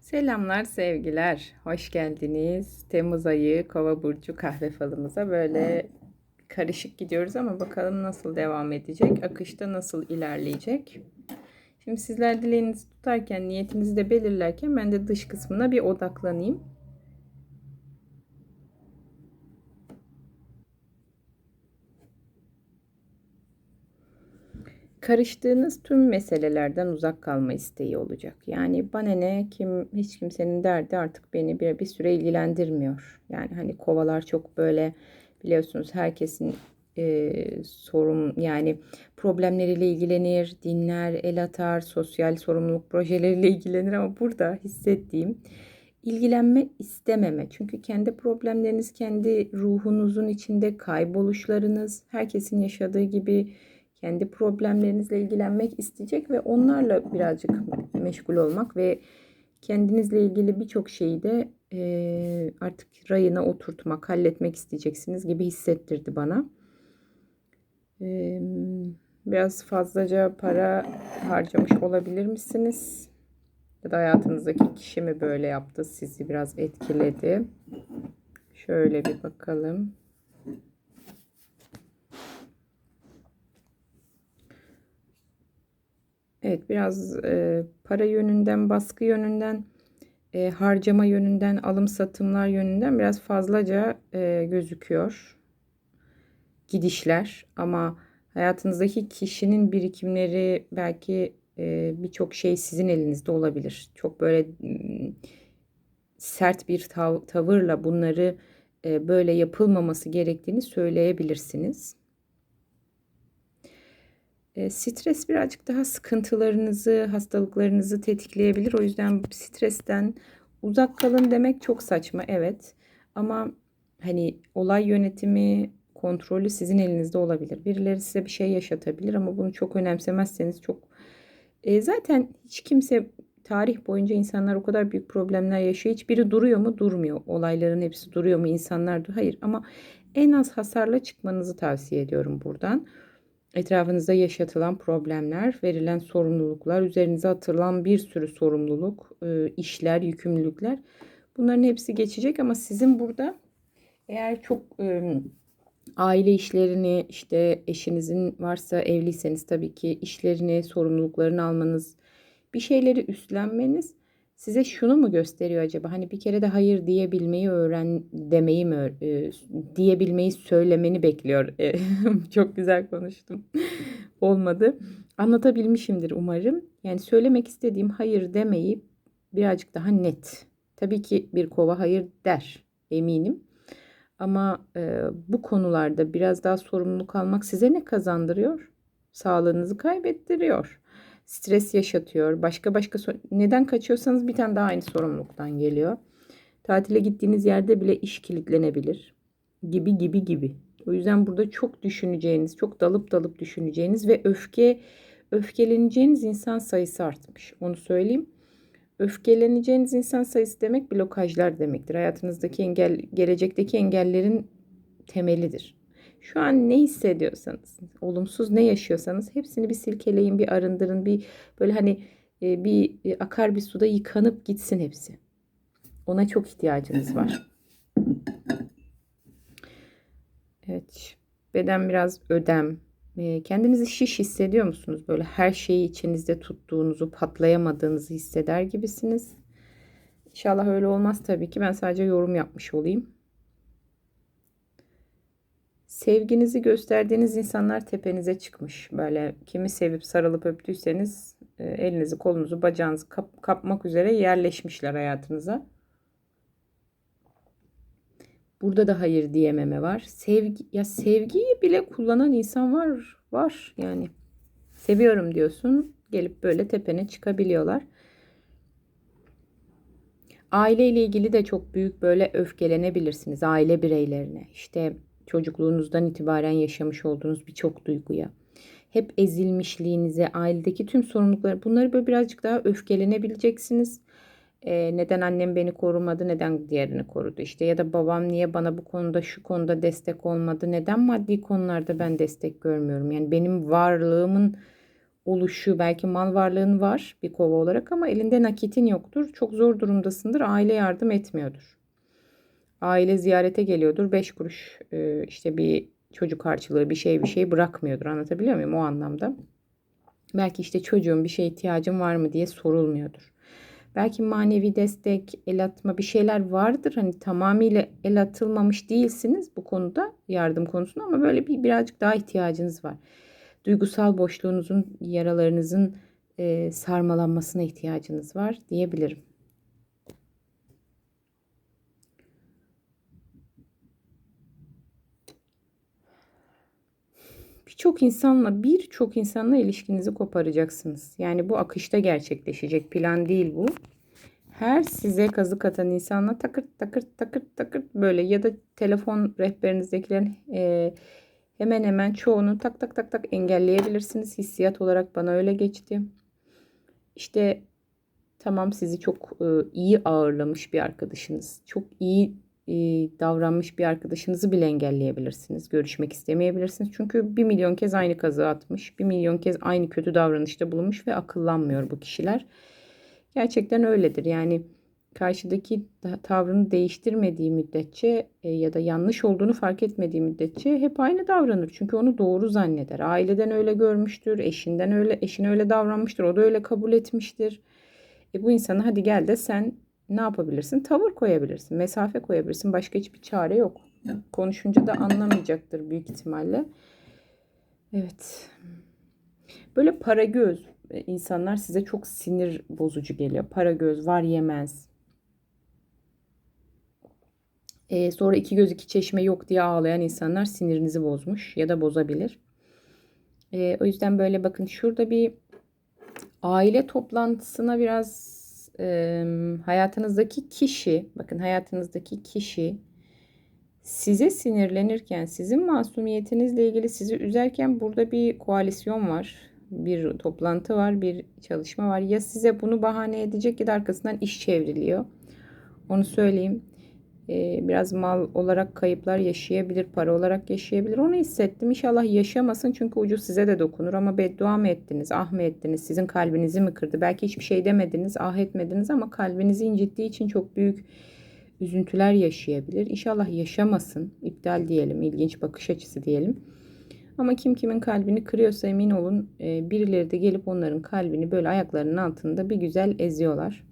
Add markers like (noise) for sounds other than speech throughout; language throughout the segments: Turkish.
Selamlar, sevgiler. Hoş geldiniz. Temmuz ayı Kova burcu kahve falımıza böyle karışık gidiyoruz ama bakalım nasıl devam edecek, akışta nasıl ilerleyecek. Şimdi sizler dileğinizi tutarken, niyetinizi de belirlerken ben de dış kısmına bir odaklanayım. Karıştığınız tüm meselelerden uzak kalma isteği olacak. Yani bana ne kim hiç kimsenin derdi artık beni bir, bir süre ilgilendirmiyor. Yani hani kovalar çok böyle biliyorsunuz herkesin e, sorun yani problemleriyle ilgilenir, dinler, el atar, sosyal sorumluluk projeleriyle (laughs) ilgilenir ama burada hissettiğim ilgilenme istememe. Çünkü kendi problemleriniz, kendi ruhunuzun içinde kayboluşlarınız, herkesin yaşadığı gibi kendi problemlerinizle ilgilenmek isteyecek ve onlarla birazcık meşgul olmak ve kendinizle ilgili birçok şeyi de e, artık rayına oturtmak, halletmek isteyeceksiniz gibi hissettirdi bana. E, biraz fazlaca para harcamış olabilir misiniz? Ya da hayatınızdaki kişi mi böyle yaptı, sizi biraz etkiledi? Şöyle bir bakalım. Evet biraz e, para yönünden, baskı yönünden, e, harcama yönünden, alım satımlar yönünden biraz fazlaca e, gözüküyor gidişler. Ama hayatınızdaki kişinin birikimleri belki e, birçok şey sizin elinizde olabilir. Çok böyle sert bir tav tavırla bunları e, böyle yapılmaması gerektiğini söyleyebilirsiniz. E, stres birazcık daha sıkıntılarınızı, hastalıklarınızı tetikleyebilir. O yüzden stresten uzak kalın demek çok saçma evet. Ama hani olay yönetimi, kontrolü sizin elinizde olabilir. Birileri size bir şey yaşatabilir ama bunu çok önemsemezseniz çok e, zaten hiç kimse tarih boyunca insanlar o kadar büyük problemler yaşıyor. Hiçbiri duruyor mu? Durmuyor. Olayların hepsi duruyor mu? İnsanlar hayır ama en az hasarla çıkmanızı tavsiye ediyorum buradan etrafınızda yaşatılan problemler, verilen sorumluluklar, üzerinize atılan bir sürü sorumluluk, e, işler, yükümlülükler bunların hepsi geçecek ama sizin burada eğer çok e, aile işlerini işte eşinizin varsa evliyseniz tabii ki işlerini, sorumluluklarını almanız, bir şeyleri üstlenmeniz size şunu mu gösteriyor acaba? Hani bir kere de hayır diyebilmeyi öğren demeyi mi e, diyebilmeyi söylemeni bekliyor. E, (laughs) çok güzel konuştum. (laughs) Olmadı. Anlatabilmişimdir umarım. Yani söylemek istediğim hayır demeyi birazcık daha net. Tabii ki bir kova hayır der eminim. Ama e, bu konularda biraz daha sorumluluk almak size ne kazandırıyor? Sağlığınızı kaybettiriyor stres yaşatıyor. Başka başka neden kaçıyorsanız bir tane daha aynı sorumluluktan geliyor. Tatile gittiğiniz yerde bile iş kilitlenebilir. Gibi gibi gibi. O yüzden burada çok düşüneceğiniz, çok dalıp dalıp düşüneceğiniz ve öfke öfkeleneceğiniz insan sayısı artmış. Onu söyleyeyim. Öfkeleneceğiniz insan sayısı demek blokajlar demektir. Hayatınızdaki engel, gelecekteki engellerin temelidir. Şu an ne hissediyorsanız, olumsuz ne yaşıyorsanız hepsini bir silkeleyin, bir arındırın, bir böyle hani e, bir e, akar bir suda yıkanıp gitsin hepsi. Ona çok ihtiyacınız var. Evet. Beden biraz ödem. E, kendinizi şiş hissediyor musunuz? Böyle her şeyi içinizde tuttuğunuzu, patlayamadığınızı hisseder gibisiniz. İnşallah öyle olmaz tabii ki. Ben sadece yorum yapmış olayım. Sevginizi gösterdiğiniz insanlar tepenize çıkmış. Böyle kimi sevip sarılıp öptüyseniz e, elinizi, kolunuzu, bacağınızı kap kapmak üzere yerleşmişler hayatınıza. Burada da hayır diyememe var. Sevgi ya sevgiyi bile kullanan insan var. Var yani. Seviyorum diyorsun. Gelip böyle tepene çıkabiliyorlar. Aile ile ilgili de çok büyük böyle öfkelenebilirsiniz aile bireylerine. İşte çocukluğunuzdan itibaren yaşamış olduğunuz birçok duyguya, hep ezilmişliğinize, ailedeki tüm sorumlulukları bunları böyle birazcık daha öfkelenebileceksiniz. Ee, neden annem beni korumadı, neden diğerini korudu işte ya da babam niye bana bu konuda şu konuda destek olmadı, neden maddi konularda ben destek görmüyorum. Yani benim varlığımın oluşu belki mal varlığın var bir kova olarak ama elinde nakitin yoktur. Çok zor durumdasındır. Aile yardım etmiyordur. Aile ziyarete geliyordur. 5 kuruş e, işte bir çocuk harçlığı bir şey bir şey bırakmıyordur. Anlatabiliyor muyum o anlamda? Belki işte çocuğun bir şeye ihtiyacın var mı diye sorulmuyordur. Belki manevi destek, el atma bir şeyler vardır. Hani tamamıyla el atılmamış değilsiniz bu konuda yardım konusunda ama böyle bir birazcık daha ihtiyacınız var. Duygusal boşluğunuzun, yaralarınızın e, sarmalanmasına ihtiyacınız var diyebilirim. Birçok insanla birçok insanla ilişkinizi koparacaksınız. Yani bu akışta gerçekleşecek plan değil bu. Her size kazık atan insanla takır takır takır takır böyle ya da telefon rehberinizdekilerin e, hemen hemen çoğunu tak tak tak tak engelleyebilirsiniz. Hissiyat olarak bana öyle geçti. İşte tamam sizi çok e, iyi ağırlamış bir arkadaşınız. Çok iyi davranmış bir arkadaşınızı bile engelleyebilirsiniz. Görüşmek istemeyebilirsiniz. Çünkü bir milyon kez aynı kazığı atmış. Bir milyon kez aynı kötü davranışta bulunmuş ve akıllanmıyor bu kişiler. Gerçekten öyledir. Yani karşıdaki tavrını değiştirmediği müddetçe e, ya da yanlış olduğunu fark etmediği müddetçe hep aynı davranır. Çünkü onu doğru zanneder. Aileden öyle görmüştür, eşinden öyle, eşine öyle davranmıştır, o da öyle kabul etmiştir. E bu insana hadi gel de sen ne yapabilirsin? Tavır koyabilirsin, mesafe koyabilirsin. Başka hiçbir çare yok. Konuşunca da anlamayacaktır büyük ihtimalle. Evet. Böyle para göz e, insanlar size çok sinir bozucu geliyor. Para göz var yemez. Ee, sonra iki göz iki çeşme yok diye ağlayan insanlar sinirinizi bozmuş ya da bozabilir. Ee, o yüzden böyle bakın şurada bir aile toplantısına biraz e, hayatınızdaki kişi, bakın hayatınızdaki kişi size sinirlenirken, sizin masumiyetinizle ilgili sizi üzerken burada bir koalisyon var. Bir toplantı var, bir çalışma var. Ya size bunu bahane edecek ya da arkasından iş çevriliyor. Onu söyleyeyim biraz mal olarak kayıplar yaşayabilir, para olarak yaşayabilir. Onu hissettim. İnşallah yaşamasın çünkü ucu size de dokunur ama beddua mı ettiniz, ah mı ettiniz, sizin kalbinizi mi kırdı? Belki hiçbir şey demediniz, ah etmediniz ama kalbinizi incittiği için çok büyük üzüntüler yaşayabilir. İnşallah yaşamasın, iptal diyelim, ilginç bakış açısı diyelim. Ama kim kimin kalbini kırıyorsa emin olun birileri de gelip onların kalbini böyle ayaklarının altında bir güzel eziyorlar.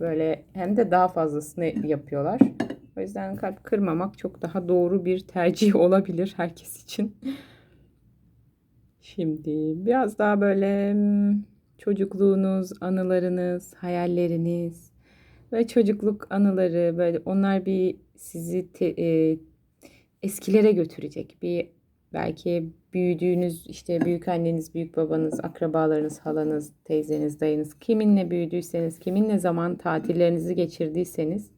Böyle hem de daha fazlasını yapıyorlar. O yüzden kalp kırmamak çok daha doğru bir tercih (laughs) olabilir herkes için. Şimdi biraz daha böyle hmm, çocukluğunuz, anılarınız, hayalleriniz ve çocukluk anıları böyle onlar bir sizi te, e, eskilere götürecek. Bir belki büyüdüğünüz işte büyük anneniz, büyük babanız, akrabalarınız, halanız, teyzeniz, dayınız kiminle büyüdüyseniz, kiminle zaman tatillerinizi geçirdiyseniz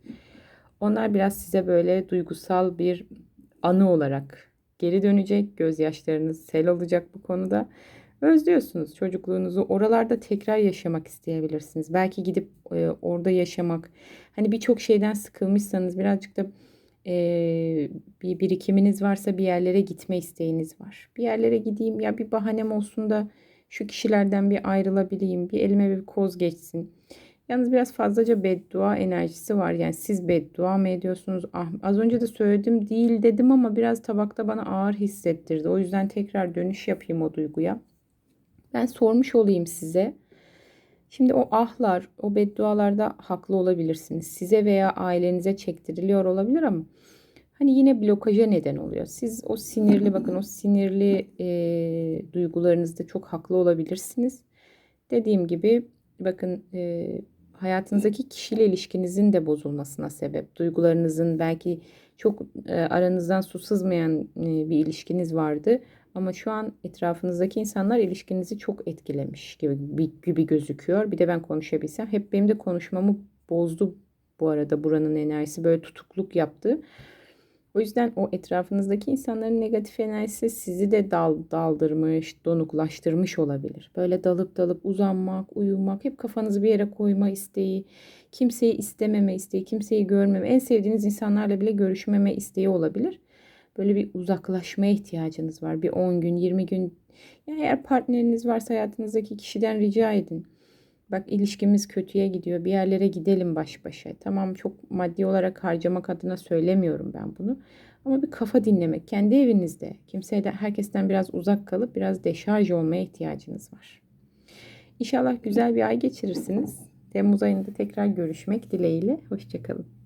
onlar biraz size böyle duygusal bir anı olarak geri dönecek. Gözyaşlarınız sel olacak bu konuda. Özlüyorsunuz çocukluğunuzu. Oralarda tekrar yaşamak isteyebilirsiniz. Belki gidip e, orada yaşamak. Hani birçok şeyden sıkılmışsanız birazcık da e, bir birikiminiz varsa bir yerlere gitme isteğiniz var. Bir yerlere gideyim ya bir bahanem olsun da şu kişilerden bir ayrılabileyim. Bir elime bir koz geçsin. Yalnız biraz fazlaca beddua enerjisi var. Yani siz beddua mı ediyorsunuz? Ah, az önce de söyledim değil dedim ama biraz tabakta bana ağır hissettirdi. O yüzden tekrar dönüş yapayım o duyguya. Ben sormuş olayım size. Şimdi o ahlar, o beddualarda haklı olabilirsiniz. Size veya ailenize çektiriliyor olabilir ama hani yine blokaja neden oluyor. Siz o sinirli bakın o sinirli e, duygularınızda çok haklı olabilirsiniz. Dediğim gibi bakın e, hayatınızdaki kişiyle ilişkinizin de bozulmasına sebep. Duygularınızın belki çok e, aranızdan su sızmayan e, bir ilişkiniz vardı. Ama şu an etrafınızdaki insanlar ilişkinizi çok etkilemiş gibi, gibi gözüküyor. Bir de ben konuşabilsem. Hep benim de konuşmamı bozdu bu arada buranın enerjisi. Böyle tutukluk yaptı. O yüzden o etrafınızdaki insanların negatif enerjisi sizi de dal, daldırmış, donuklaştırmış olabilir. Böyle dalıp dalıp uzanmak, uyumak, hep kafanızı bir yere koyma isteği, kimseyi istememe isteği, kimseyi görmeme, en sevdiğiniz insanlarla bile görüşmeme isteği olabilir. Böyle bir uzaklaşmaya ihtiyacınız var. Bir 10 gün, 20 gün Yani eğer partneriniz varsa hayatınızdaki kişiden rica edin. Bak ilişkimiz kötüye gidiyor. Bir yerlere gidelim baş başa. Tamam çok maddi olarak harcamak adına söylemiyorum ben bunu. Ama bir kafa dinlemek. Kendi evinizde. Kimseye herkesten biraz uzak kalıp biraz deşarj olmaya ihtiyacınız var. İnşallah güzel bir ay geçirirsiniz. Temmuz ayında tekrar görüşmek dileğiyle. Hoşçakalın.